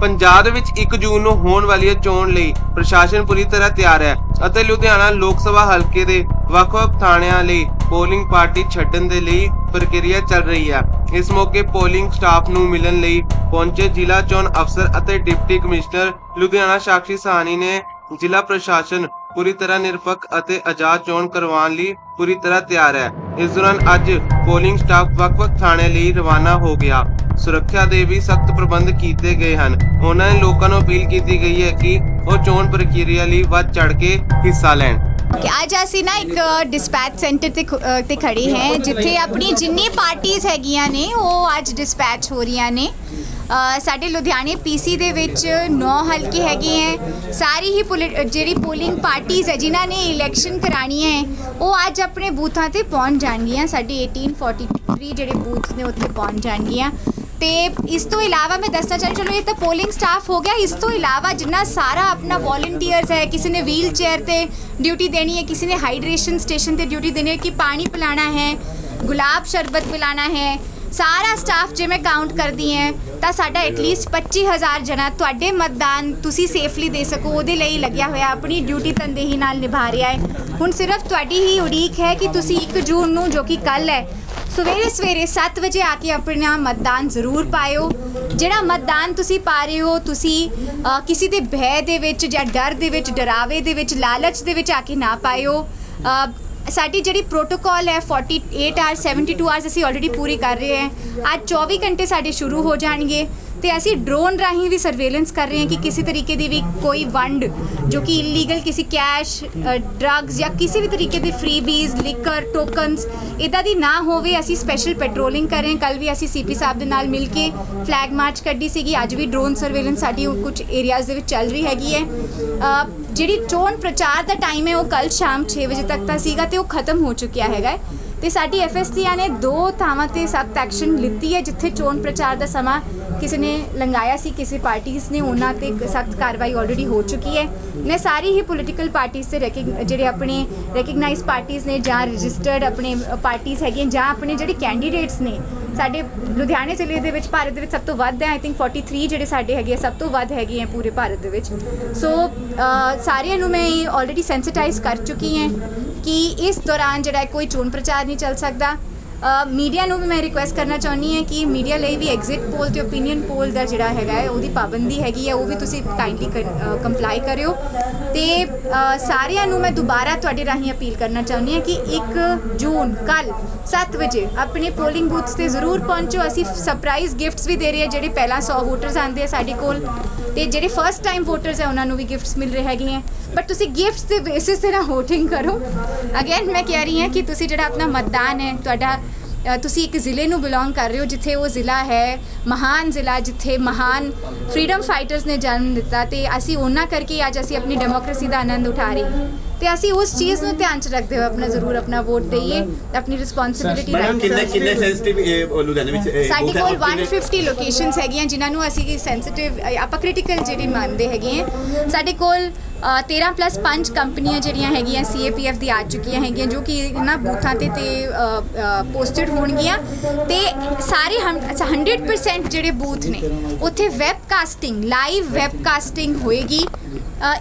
ਪੰਜਾਬ ਦੇ ਵਿੱਚ 1 ਜੂਨ ਨੂੰ ਹੋਣ ਵਾਲੀ ਚੋਣ ਲਈ ਪ੍ਰਸ਼ਾਸਨ ਪੂਰੀ ਤਰ੍ਹਾਂ ਤਿਆਰ ਹੈ ਅਤੇ ਲੁਧਿਆਣਾ ਲੋਕ ਸਭਾ ਹਲਕੇ ਦੇ ਵੱਖ-ਵੱਖ ਥਾਣਿਆਂ ਲਈ ਪੋਲਿੰਗ ਪਾਰਟੀ ਛੱਡਣ ਦੇ ਲਈ ਪ੍ਰਕਿਰਿਆ ਚੱਲ ਰਹੀ ਹੈ। ਇਸ ਮੌਕੇ ਪੋਲਿੰਗ ਸਟਾਫ ਨੂੰ ਮਿਲਣ ਲਈ ਪਹੁੰਚੇ ਜ਼ਿਲ੍ਹਾ ਚੋਣ ਅਫਸਰ ਅਤੇ ਡਿਪਟੀ ਕਮਿਸ਼ਨਰ ਲੁਧਿਆਣਾ ਸਾਕਸ਼ੀ ਸਾਹਨੀ ਨੇ ਜ਼ਿਲ੍ਹਾ ਪ੍ਰਸ਼ਾਸਨ ਪੂਰੀ ਤਰ੍ਹਾਂ ਨਿਰਪੱਖ ਅਤੇ ਆਜ਼ਾਦ ਚੋਣ ਕਰਵਾਉਣ ਲਈ ਪੂਰੀ ਤਰ੍ਹਾਂ ਤਿਆਰ ਹੈ। ਇਸ ਦੌਰਾਨ ਅੱਜ ਪੋਲਿੰਗ ਸਟਾਫ ਵੱਖ-ਵੱਖ ਥਾਣੇ ਲਈ ਰਵਾਨਾ ਹੋ ਗਿਆ। ਸੁਰੱਖਿਆ ਦੇ ਵੀ ਸਖਤ ਪ੍ਰਬੰਧ ਕੀਤੇ ਗਏ ਹਨ। ਉਹਨਾਂ ਨੇ ਲੋਕਾਂ ਨੂੰ ਅਪੀਲ ਕੀਤੀ ਗਈ ਹੈ ਕਿ ਉਹ ਚੋਣ ਪ੍ਰਕਿਰਿਆ ਲਈ ਵੱਧ ਚੜ ਕੇ ਹਿੱਸਾ ਲੈਣ। ਕਿ ਅੱਜ ਅਸੀਂ ਨਾ ਇੱਕ ਡਿਸਪੈਚ ਸੈਂਟਰ ਤੇ ਖ- ਅ, ਤੇ ਖੜੇ ਹਾਂ ਜਿੱਥੇ ਆਪਣੀ ਜਿੰਨੀ ਪਾਰਟੀਆਂ ਹੈਗੀਆਂ ਨੇ ਉਹ ਅੱਜ ਡਿਸਪੈਚ ਹੋ ਰਹੀਆਂ ਨੇ। ਸਾਡੇ ਲੁਧਿਆਣੇ ਪੀਸੀ ਦੇ ਵਿੱਚ 9 ਹਲਕੇ ਹੈਗੇ ਹੈ ਸਾਰੀ ਹੀ ਪੋਲੀ- ਜਿਹੜੀ ਪੋਲਿੰਗ ਪਾਰਟੀਆਂ ਹੈ ਜਿਨ੍ਹਾਂ ਨੇ ਇਲੈਕਸ਼ਨ ਕਰਾਣੀ ਹੈ ਉਹ ਅੱਜ ਆਪਣੇ ਬੂਥਾਂ ਤੇ ਪਹੁੰਚ ਜਾਣਗੀਆਂ। ਸਾਡੇ 1843 ਜਿਹੜੇ ਬੂਥ ਨੇ, ਉੱਥੇ ਪਹੁੰਚ ਜਾਣਗੀਆਂ। ਤੇ ਇਸ ਤੋਂ ਇਲਾਵਾ ਮੈਂ ਦੱਸਣਾ ਚਾਹੁੰਦੀ, ਚਲੋ ਇਹ ਤਾਂ ਪੋਲਿੰਗ ਸਟਾਫ ਹੋ ਗਿਆ। ਇਸ ਤੋਂ ਇਲਾਵਾ ਜਿੰਨਾ ਸਾਰਾ ਆਪਣਾ ਵੋਲੰਟੀਅਰਸ ਹੈ, ਕਿਸੇ ਨੇ ਵੀਲ ਚੇਅਰ ਤੇ ਡਿਊਟੀ ਦੇਣੀ ਹੈ, ਕਿਸੇ ਨੇ ਹਾਈਡਰੇਸ਼ਨ ਸਟੇਸ਼ਨ ਤੇ ਡਿਊਟੀ ਦੇਣੀ ਹੈ ਕਿ ਪਾਣੀ ਪਿਲਾਣਾ ਹੈ, ਗੁਲਾਬ ਸ਼ਰਬਤ ਪਿਲਾਣਾ ਹੈ, ਸਾਰਾ ਸਟਾਫ ਜੇ ਮੈਂ ਕਾਊਂਟ ਕਰਦੀ ਹਾਂ। ਤਾਂ ਸਾਡਾ ਐਟਲੀਸਟ 25000 ਜਣਾ ਤੁਹਾਡੇ ਮਤਦਾਨ ਤੁਸੀਂ ਸੇਫਲੀ ਦੇ ਸਕੋ ਉਹਦੇ ਲਈ ਲੱਗਿਆ ਹੋਇਆ ਆਪਣੀ ਡਿਊਟੀ ਤਨਦੇਹੀ ਨਾਲ ਨਿਭਾ ਰਿਹਾ ਹੈ। ਹੁਣ ਸਿਰਫ ਤੁਹਾਡੀ ਹੀ ਉਡੀਕ ਹੈ ਕਿ ਤੁਸੀਂ 1 ਜੂਨ ਨੂੰ ਜੋ ਕਿ ਕੱਲ ਹੈ ਸਵੇਰੇ ਸਵੇਰੇ 7 ਵਜੇ ਆ ਕੇ ਆਪਣਾ ਮਤਦਾਨ ਜ਼ਰੂਰ ਪਾਇਓ। ਜਿਹੜਾ ਮਤਦਾਨ ਤੁਸੀਂ ਪਾ ਰਹੇ ਹੋ ਤੁਸੀਂ ਅ, ਕਿਸੇ ਦੇ ਭੈ ਦੇ ਵਿੱਚ ਜਾਂ ਡਰ ਦੇ ਵਿੱਚ ਡਰਾਵੇ ਦੇ ਵਿੱਚ ਲਾਲਚ ਦੇ ਵਿੱਚ ਆ ਕੇ ਨਾ ਪਾਇਓ। ਅ, ਸਾਡੀ ਜਿਹੜੀ ਪ੍ਰੋਟੋਕਾਲ ਹੈ 48 ਆਵਰਸ 72 ਆਵਰਸ ਅਸੀਂ ਆਲਰੇਡੀ ਪੂਰੀ ਕਰ ਰਹੇ ਹਾਂ। ਅੱਜ 24 ਘੰਟੇ ਸਾਡੇ ਸ਼ੁਰੂ ਹੋ ਜਾਣਗੇ। ਤੇ ਅਸੀਂ ਡਰੋਨ ਰਾਹੀਂ ਵੀ ਸਰਵੇਲੈਂਸ ਕਰ ਰਹੇ ਹਾਂ ਕਿ ਕਿਸੇ ਤਰੀਕੇ ਦੀ ਵੀ ਕੋਈ ਵੰਡ, ਜੋ ਕਿ ਇਲੀਗਲ ਕਿਸੇ ਕੈਸ਼ ਡਰੱਗਸ ਜਾਂ ਕਿਸੇ ਵੀ ਤਰੀਕੇ ਦੇ ਫਰੀਬੀਜ਼ ਲਿਕਰ ਟੋਕਨਸ ਇਦਾਂ ਦੀ ਨਾ ਹੋਵੇ, ਅਸੀਂ ਸਪੈਸ਼ਲ ਪੈਟਰੋਲਿੰਗ ਕਰ ਰਹੇ ਹਾਂ। ਕੱਲ ਵੀ ਅਸੀਂ ਸੀਪੀ ਸਾਹਿਬ ਦੇ ਨਾਲ ਮਿਲ ਕੇ ਫਲੈਗ ਮਾਰਚ ਕੱਢੀ ਸੀਗੀ। ਅੱਜ ਵੀ ਡਰੋਨ ਸਰਵੇਲੈਂਸ ਸਾਡੀ ਕੁਝ ਏਰੀਆਜ਼ ਦੇ ਵਿੱਚ ਚੱਲ ਰਹੀ ਹੈਗੀ ਹੈ। ਜਿਹੜੀ ਚੋਣ ਪ੍ਰਚਾਰ ਦਾ ਟਾਈਮ ਹੈ, ਉਹ ਕੱਲ ਸ਼ਾਮ 6 ਵਜੇ ਤੱਕ ਦਾ ਸੀਗਾ ਤੇ ਉਹ ਖਤਮ ਹੋ ਚੁੱਕਿਆ ਹੈਗਾ ਹੈ। ਤੇ ਸਾਡੀ ਐਫਐਸਸੀਆ ਨੇ ਦੋ ਥਾਵਾਂ ਤੇ ਸਖਤ ਐਕਸ਼ਨ ਲਿੱਤੀ ਹੈ, ਜਿੱਥੇ ਚੋਣ ਪ੍ਰਚਾਰ ਦਾ ਸਮਾਂ ਕਿਸੇ ਨੇ ਲੰਘਾਇਆ ਸੀ ਕਿਸੇ ਪਾਰਟੀਆਂ ਨੇ ਉਹਨਾਂ ਤੇ ਸਖਤ ਕਾਰਵਾਈ ਆਲਰੇਡੀ ਹੋ ਚੁੱਕੀ ਹੈ। ਮੈਂ ਸਾਰੀ ਹੀ ਪੋਲੀਟੀਕਲ ਪਾਰਟੀਆਂ ਤੇ ਰੈਕਗ- ਜਿਹੜੇ ਆਪਣੇ ਰੈਕਗਨਾਈਜ਼ ਪਾਰਟੀਆਂ ਨੇ ਜਾਂ ਰਜਿਸਟਰਡ ਆਪਣੇ ਪਾਰਟੀਆਂ ਹੈਗੀਆਂ ਜਾਂ ਆਪਣੇ ਜਿਹੜੇ ਕੈਂਡੀਡੇਟਸ ਨੇ ਸਾਡੇ ਲੁਧਿਆਣੇ ਜ਼ਿਲ੍ਹੇ ਦੇ ਵਿੱਚ ਭਾਰਤ ਦੇ ਵਿੱਚ ਸਭ ਤੋਂ ਵੱਧ ਹੈ ਆਈ ਥਿੰਕ 43 ਜਿਹੜੇ ਸਾਡੇ ਹੈਗੇ ਆ, ਸਭ ਤੋਂ ਵੱਧ ਹੈਗੇ ਆ ਪੂਰੇ ਭਾਰਤ ਦੇ ਵਿੱਚ। ਸੋ ਸਾਰਿਆਂ ਨੂੰ ਮੈਂ ਆਲਰੇਡੀ ਸੈਂਸਿਟਾਈਜ਼ ਕਰ ਚੁੱਕੀ ਹਾਂ ਕਿ ਇਸ ਦੌਰਾਨ ਜਿਹੜਾ ਕੋਈ ਚੋਣ ਪ੍ਰਚਾਰ ਨਹੀਂ ਚੱਲ ਸਕਦਾ। ਮੀਡੀਆ ਨੂੰ ਵੀ ਮੈਂ ਰਿਕੁਐਸਟ ਕਰਨਾ ਚਾਹੁੰਦੀ ਹਾਂ ਕਿ ਮੀਡੀਆ ਲਈ ਵੀ ਐਗਜ਼ਿਟ ਪੋਲ ਤੇ ਓਪੀਨੀਅਨ ਪੋਲ ਦਾ ਜਿਹੜਾ ਹੈਗਾ ਹੈ ਉਹਦੀ ਪਾਬੰਦੀ ਹੈਗੀ ਹੈ ਉਹ ਵੀ ਤੁਸੀਂ ਕਾਈਂਡਲੀ ਕੰਪਲਾਈ ਕਰਿਓ। ਤੇ ਅ, ਸਾਰਿਆਂ ਨੂੰ ਮੈਂ ਦੁਬਾਰਾ ਤੁਹਾਡੇ ਰਾਹੀਂ ਅਪੀਲ ਕਰਨਾ ਚਾਹੁੰਦੀ ਹਾਂ ਕਿ 1 ਜੂਨ ਕੱਲ 7 ਵਜੇ ਆਪਣੇ ਪੋਲਿੰਗ ਬੂਥਸ ਤੇ ਜ਼ਰੂਰ ਪਹੁੰਚੋ। ਅਸੀਂ ਸਰਪ੍ਰਾਈਜ਼ ਗਿਫਟਸ ਵੀ ਦੇ ਰਹੇ ਹਾਂ ਜਿਹੜੇ ਪਹਿਲਾਂ 100 ਵੋਟਰਸ ਆਉਂਦੇ ਆ ਸਾਡੇ ਕੋਲ। ਤੇ ਜਿਹੜੇ ਫਰਸਟ ਟਾਈਮ ਵੋਟਰਸ ਹੈ ਉਹਨਾਂ ਨੂੰ ਵੀ ਗਿਫਟਸ ਮਿਲ ਰਹੇ ਹੈਗੇ ਹੈ। ਬਟ ਤੁਸੀਂ ਗਿਫਟਸ ਦੇ ਬੇਸਿਸ ਤੇ ਨਾ VOTING ਕਰੋ। ਅਗੇਨ ਮੈਂ ਕਹਿ ਰਹੀ ਹਾਂ ਕਿ ਤੁਸੀਂ ਜਿਹੜਾ ਆਪਣਾ ਮਤਦਾਨ ਹੈ ਤੁਹਾਡਾ ਤੁਸੀਂ ਇੱਕ ਜ਼ਿਲ੍ਹੇ ਨੂੰ ਬਿਲੋਂਗ ਕਰ ਰਹੇ ਹੋ ਜਿੱਥੇ ਉਹ ਜ਼ਿਲ੍ਹਾ ਹੈ ਮਹਾਨ ਜ਼ਿਲ੍ਹਾ ਜਿੱਥੇ ਮਹਾਨ ਫਰੀडम ਫਾਈਟਰਸ ਨੇ ਜਨਮ ਦਿੱਤਾ ਤੇ ਅਸੀਂ ਉਹਨਾਂ ਕਰਕੇ ਅੱਜ ਅਸੀਂ ਆਪਣੀ ਡੈਮੋਕ੍ਰੇਸੀ ਦਾ ਆਨੰਦ ਉਠਾ ਰਹੇ ਹਾਂ। ਤੇ ਅਸੀਂ ਉਸ ਚੀਜ਼ ਨੂੰ ਧਿਆਨ ਚ ਰੱਖਦੇ ਹੋਏ ਆਪਣਾ ਜ਼ਰੂਰ ਆਪਣਾ ਵੋਟ ਦਈਏ ਆਪਣੀ ਰਿਸਪੌਂਸਿਬਿਲਿਟੀ ਮੈਡਮ ਕਿੰਨੇ ਕਿੰਨੇ ਸੈਂਸਿਟਿਵ ਲੁਧਿਆਣੇ ਵਿੱਚ ਸਾਡੇ ਹੈ ਕੋਲ ਔਰ ਕਿੰਨੇ- 150 ਲੋਕੇਸ਼ਨਸ ਹੈਗੀਆਂ ਜਿਨ੍ਹਾਂ ਨੂੰ ਅਸੀਂ ਸੈਂਸਿਟਿਵ ਆਪਾਂ ਕ੍ਰਿਟੀਕਲ ਜਿਹੜੀ ਮੰਨਦੇ ਹੈਗੇ ਹਾਂ। ਸਾਡੇ ਕੋਲ 13 ਪਲੱਸ 5 ਕੰਪਨੀਆਂ ਜਿਹੜੀਆਂ ਹੈਗੀਆਂ ਸੀਏਪੀਐਫ ਦੀ ਆ ਚੁੱਕੀਆਂ ਹੈਗੀਆਂ, ਜੋ ਕਿ ਇਹਨਾਂ ਬੂਥਾਂ ਤੇ ਤੇ ਪੋਸਟਡ ਹੋਣਗੀਆਂ। ਤੇ ਸਾਰੇ ਹਮ- ਅੱਛਾ 100% ਜਿਹੜੇ ਬੂਥ ਨੇ, ਉੱਥੇ ਵੈਬਕਾਸਟਿੰਗ ਲਾਈਵ ਵੈਬਕਾਸਟਿੰਗ ਹੋਏਗੀ।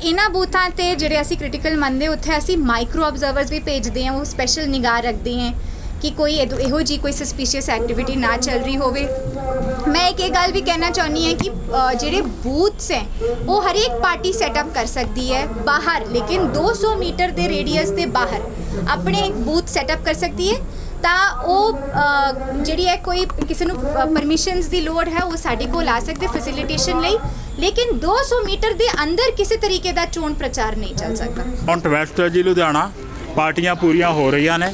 ਇਹਨਾਂ ਬੂਥਾਂ ਤੇ ਜਿਹੜੇ ਅਸੀਂ ਕ੍ਰਿਟੀਕਲ ਮੰਨਦੇ, ਉੱਥੇ ਅਸੀਂ ਮਾਈਕਰੋ ਆਬਜ਼ਰਵਰਸ ਵੀ ਭੇਜਦੇ ਹਾਂ, ਉਹ ਸਪੈਸ਼ਲ ਨਿਗਾਹ ਰੱਖਦੇ ਹਾਂ। ਕਿ ਕੋਈ ਇਹੋ ਇਹੋ ਜੀ ਕੋਈ ਸਸਪੀਸ਼ੀਅਸ ਐਕਟੀਵਿਟੀ ਨਾ ਚੱਲ ਰਹੀ ਹੋਵੇ। ਮੈਂ ਇੱਕ ਇਹ ਗੱਲ ਵੀ ਕਹਿਣਾ ਚਾਹੁੰਦੀ ਹਾਂ ਕਿ ਅ, ਜਿਹੜੇ ਬੂਥਸ ਹੈ ਉਹ ਹਰੇਕ ਪਾਰਟੀ ਸੈਟਅਪ ਕਰ ਸਕਦੀ ਹੈ ਬਾਹਰ ਲੇਕਿਨ 200 ਮੀਟਰ ਦੇ ਰੇਡੀਅਸ ਦੇ ਬਾਹਰ ਆਪਣੇ ਬੂਥ ਸੈਟਅਪ ਕਰ ਸਕਦੀ ਹੈ। ਤਾਂ ਉਹ ਅ, ਜਿਹੜੀ ਹੈ ਕੋਈ ਕਿਸੇ ਨੂੰ ਪਰਮਿਸ਼ਨਸ ਦੀ ਲੋੜ ਹੈ ਉਹ ਸਾਡੇ ਕੋਲ ਆ ਸਕਦੇ ਫੈਸਿਲਿਟੇਸ਼ਨ ਲਈ। ਲੇਕਿਨ 200 ਮੀਟਰ ਦੇ ਅੰਦਰ ਕਿਸੇ ਤਰੀਕੇ ਦਾ ਚੋਣ ਪ੍ਰਚਾਰ ਨਹੀਂ ਚੱਲ ਸਕਦਾ। ਫਰੰਟ ਵੈਸਟ ਜੀ ਲੁਧਿਆਣਾ ਪਾਰਟੀਆਂ ਪੂਰੀਆਂ ਹੋ ਰਹੀਆਂ ਨੇ।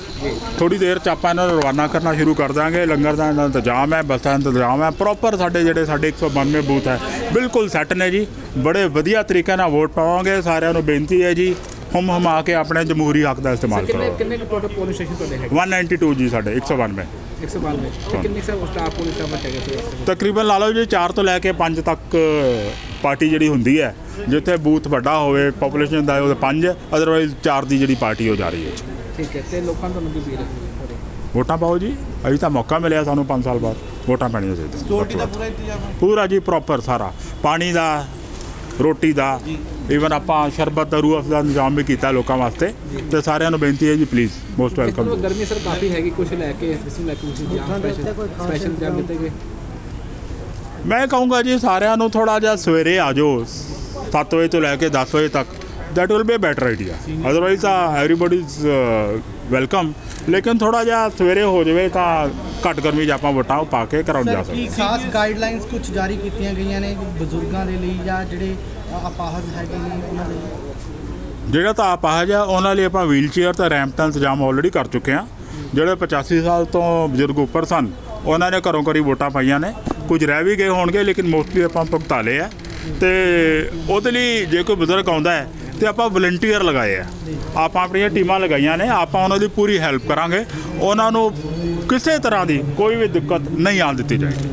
ਥੋੜੀ ਦੇਰ ਚ ਆਪਾਂ ਇਹਨਾਂ ਨੂੰ ਰਵਾਨਾ ਕਰਨਾ ਸ਼ੁਰੂ ਕਰ ਦਾਂਗੇ। ਲੰਗਰ ਦਾ ਇੰਤਜ਼ਾਮ ਹੈ, ਬੱਸਾਂ ਦਾ ਇੰਤਜ਼ਾਮ ਹੈ। ਪ੍ਰੋਪਰ ਸਾਡੇ ਜਿਹੜੇ, ਸਾਡੇ 192 ਬੂਥ ਹੈ, ਬਿਲਕੁਲ ਸੈੱਟ ਨੇ ਜੀ। ਬੜੇ ਵਧੀਆ ਤਰੀਕੇ ਨਾਲ ਵੋਟ ਪਾਵਾਂਗੇ, ਸਾਰਿਆਂ ਨੂੰ ਬੇਨਤੀ ਹੈ ਜੀ। ਹਮ ਹਮਾ ਕੇ ਆਪਣੇ ਜਮਹੂਰੀ ਹੱਕ ਦਾ ਇਸਤੇਮਾਲ ਕਿੰਨੇ ਕਰੋ ਕਿੰਨੇ ਟੋਟਲ ਪੁਲਿਸ ਸਟੇਸ਼ਨ ਤੁਹਾਡੇ ਹੈਗੇ 192 ਜੀ ਸਾਡੇ 192 192 ਤੇ ਕਿੰਨੇ ਸਰ ਸਟਾਫ ਪੁਲਿਸ ਦਾ ਹੈਗੇ ਸੀ? ਤਕਰੀਬਨ ਲਾ ਲਓ ਜੀ 4 ਤੋਂ ਲੈ ਕੇ 5 ਤੱਕ ਪਾਰਟੀ ਜਿਹੜੀ ਹੁੰਦੀ ਹੈ ਜਿੱਥੇ ਬੂਥ ਵੱਡਾ ਹੋਵੇ ਪੋਪੂਲੇਸ਼ਨ ਦਾ ਉਹਦੇ 5 ਅਦਰਵਾਈਜ਼ 4 ਦੀ ਜਿਹੜੀ ਪਾਰਟੀ ਹੋ ਜਾ ਰਹੀ ਹੈ ਠੀਕ ਹੈ ਤੇ ਲੋਕਾਂ ਨੂੰ ਤੁਹਾਨੂੰ ਕੀ ਅਪੀਲ ਹੈ? ਵੋਟਾਂ ਪਾਓ ਜੀ। ਅਜੇ ਤਾਂ ਮੌਕਾ ਮਿਲਿਆ ਸਾਨੂੰ 5 ਸਾਲ ਬਾਅਦ। ਵੋਟਾਂ ਪੈਣੀਆਂ ਚਾਹੀਦੀਆਂ। ਪੂਰਾ ਇੰਤਜ਼ਾਮ ਪੂਰਾ ਜੀ ਪ੍ਰੋਪਰ ਸਾਰਾ। ਪਾਣੀ ਦਾ ਰੋਟੀ ਦਾ ਈਵਨ ਆਪਾਂ ਸ਼ਰਬਤ ਦਾ ਰੂਹ ਅਫਜ਼ਾ ਇੰਤਜ਼ਾਮ ਵੀ ਕੀਤਾ ਲੋਕਾਂ ਵਾਸਤੇ। ਤੇ ਸਾਰਿਆਂ ਨੂੰ ਬੇਨਤੀ ਹੈ ਜੀ ਪਲੀਜ਼ ਮੋਸਟ ਵੈਲਕਮ ਗਰਮੀ ਸਰ ਕਾਫੀ ਹੈਗੀ ਕੁਝ ਲੈ ਕੇ ਇਸ ਨੂੰ ਲੈ ਕੇ ਕੁਝ ਜਾਂ ਸਪੈਸ਼ਲ ਸਪੈਸ਼ਲ ਜਾਂ ਦਿੱਤੇ ਗਏ ਮੈਂ ਕਹੂੰਗਾ ਜੀ ਸਾਰਿਆਂ ਨੂੰ ਥੋੜਾ ਜਿਹਾ ਸਵੇਰੇ ਆ ਜਾਓ 7 ਵਜੇ ਤੋਂ ਲੈ ਕੇ 10 ਵਜੇ ਤੱਕ। That will be a better idea otherwise ਤਾਂ ਐਵਰੀਬਾਡੀ ਇਜ਼ ਵੈਲਕਮ। ਲੇਕਿਨ ਥੋੜਾ ਜਿਹਾ ਸਵੇਰੇ ਹੋ ਜਾਵੇ ਤਾਂ ਘੱਟ ਗਰਮੀ 'ਚ ਆਪਾਂ ਵੋਟਾਂ ਉਹ ਪਾ ਕੇ ਕਰਾਉਣ ਜਾ ਸਕਦੇ ਖਾਸ ਗਾਈਡਲਾਈਨਸ ਕੁਝ ਜਾਰੀ ਕੀਤੀਆਂ ਗਈਆਂ ਨੇ ਬਜ਼ੁਰਗਾਂ ਦੇ ਲਈ ਜਾਂ ਜਿਹੜੇ ਅਪਾਹਜ ਹੈਗੇ ਨੇ ਉਹਨਾਂ ਦੇ ਲਈ? ਜਿਹੜਾ ਤਾਂ ਆਪ ਆ ਉਹਨਾਂ ਲਈ ਆਪਾਂ ਵੀਲ ਚੇਅਰ ਤੇ ਰੈਂਪ ਦਾ ਇੰਤਜ਼ਾਮ ਆਲਰੇਡੀ ਕਰ ਚੁੱਕੇ ਹਾਂ। ਜਿਹੜੇ 85 ਸਾਲ ਤੋਂ ਬਜ਼ੁਰਗ ਉੱਪਰ ਸਨ ਉਹਨਾਂ ਨੇ ਘਰੋਂ ਘਰੀ ਵੋਟਾਂ ਪਾਈਆਂ ਨੇ। ਕੁਝ ਰਹਿ ਵੀ ਗਏ ਹੋਣਗੇ ਲੇਕਿਨ ਮੋਸਟਲੀ ਆਪਾਂ ਭੁਗਤਾ ਲਏ ਆ। ਤੇ ਉਹਦੇ ਲਈ ਜੇ ਕੋਈ ਬਜ਼ੁਰਗ ਆਉਂਦਾ ਹੈ ਤੇ ਆਪਾਂ ਵਲੰਟੀਅਰ ਲਗਾਏ ਆ। ਆਪਾਂ ਆਪਣੀਆਂ ਟੀਮਾਂ ਲਗਾਈਆਂ ਨੇ ਆਪਾਂ ਉਹਨਾਂ ਦੀ ਪੂਰੀ ਹੈਲਪ ਕਰਾਂਗੇ। ਉਹਨਾਂ ਨੂੰ ਕਿਸੇ ਤਰ੍ਹਾਂ ਦੀ ਕੋਈ ਵੀ ਦਿੱਕਤ ਨਹੀਂ ਆਉਣ ਦਿੱਤੀ ਜਾਏਗੀ।